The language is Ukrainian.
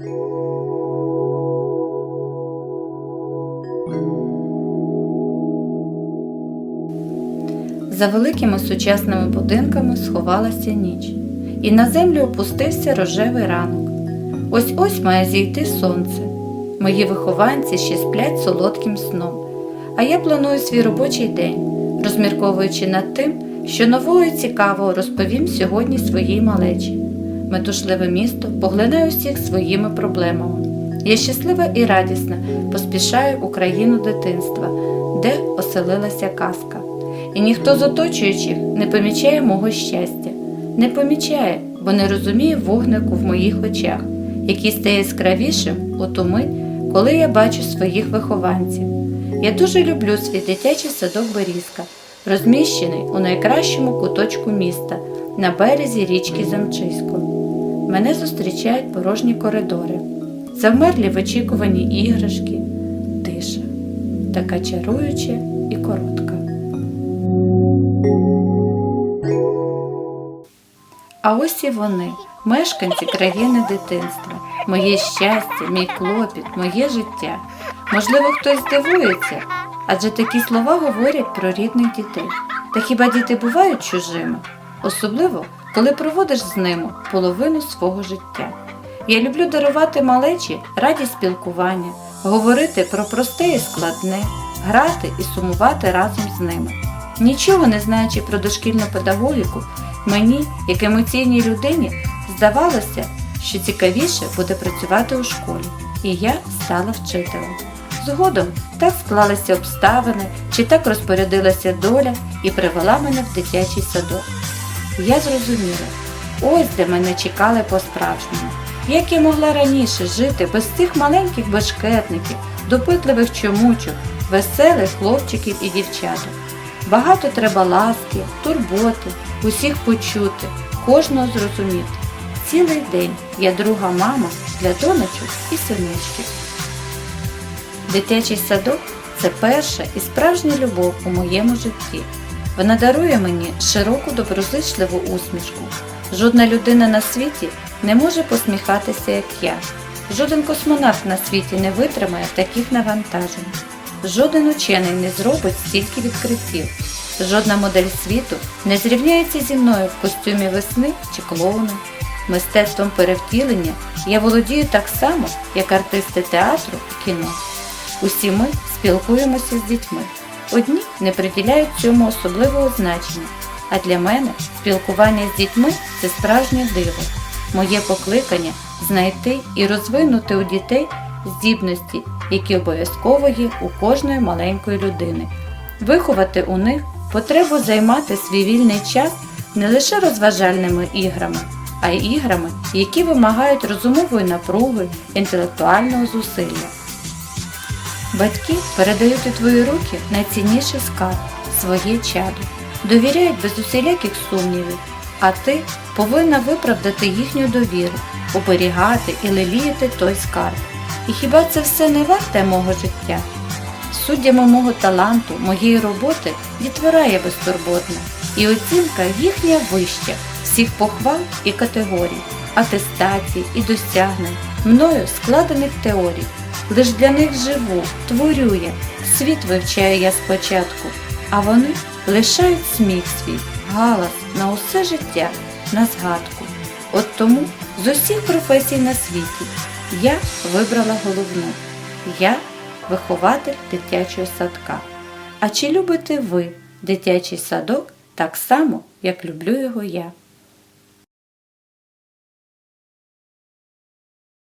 За великими сучасними будинками сховалася ніч, і на землю опустився рожевий ранок. Ось ось має зійти сонце. Мої вихованці ще сплять солодким сном, а я планую свій робочий день, розмірковуючи над тим, що нового і цікавого розповім сьогодні своїй малечі. Метушливе місто поглинає усіх своїми проблемами. Я щаслива і радісна поспішаю у країну дитинства, де оселилася казка. І ніхто з оточуючих не помічає мого щастя, не помічає, бо не розуміє вогнику в моїх очах, який стає яскравішим у ту мить, коли я бачу своїх вихованців. Я дуже люблю свій дитячий садок Берізка, розміщений у найкращому куточку міста на березі річки Замчисько. Мене зустрічають порожні коридори, завмерлі в очікуванні іграшки, тиша, така чаруюча і коротка. А ось і вони, мешканці країни дитинства, моє щастя, мій клопіт, моє життя. Можливо, хтось здивується, адже такі слова говорять про рідних дітей. Та хіба діти бувають чужими? Особливо, коли проводиш з ними половину свого життя. Я люблю дарувати малечі радість спілкування, говорити про просте і складне, грати і сумувати разом з ними. Нічого не знаючи про дошкільну педагогіку, мені, як емоційній людині, здавалося, що цікавіше буде працювати у школі, і я стала вчителем. Згодом так склалися обставини, чи так розпорядилася доля і привела мене в дитячий садок. Я зрозуміла, ось де мене чекали по-справжньому. Як я могла раніше жити без цих маленьких бешкетників, допитливих чомучок, веселих хлопчиків і дівчаток. Багато треба ласки, турботи, усіх почути, кожного зрозуміти. Цілий день я друга мама для донечок і синичків. Дитячий садок це перша і справжня любов у моєму житті. Вона дарує мені широку доброзичливу усмішку. Жодна людина на світі не може посміхатися, як я. Жоден космонавт на світі не витримає таких навантажень. Жоден учений не зробить стільки відкриттів. Жодна модель світу не зрівняється зі мною в костюмі весни чи клоуна. Мистецтвом перевтілення я володію так само, як артисти театру і кіно. Усі ми спілкуємося з дітьми. Одні не приділяють цьому особливого значення, а для мене спілкування з дітьми це справжнє диво. Моє покликання знайти і розвинути у дітей здібності, які обов'язково є у кожної маленької людини, виховати у них потребу займати свій вільний час не лише розважальними іграми, а й іграми, які вимагають розумової напруги, інтелектуального зусилля. Батьки передають у твої руки найцінніший скарб своє чадо, довіряють без усіляких сумнівів, а ти повинна виправдати їхню довіру, оберігати і леліяти той скарб. І хіба це все не варте мого життя? Суддями мого таланту, моєї роботи дітвора безтурботна, і оцінка їхня вища, всіх похвал і категорій, атестацій і досягнень, мною складених теорій. Лиш для них живу, творю я, світ вивчаю я спочатку, а вони лишають сміх свій, галас на усе життя, на згадку. От тому з усіх професій на світі я вибрала головну. Я вихователь дитячого садка. А чи любите ви дитячий садок так само, як люблю його я?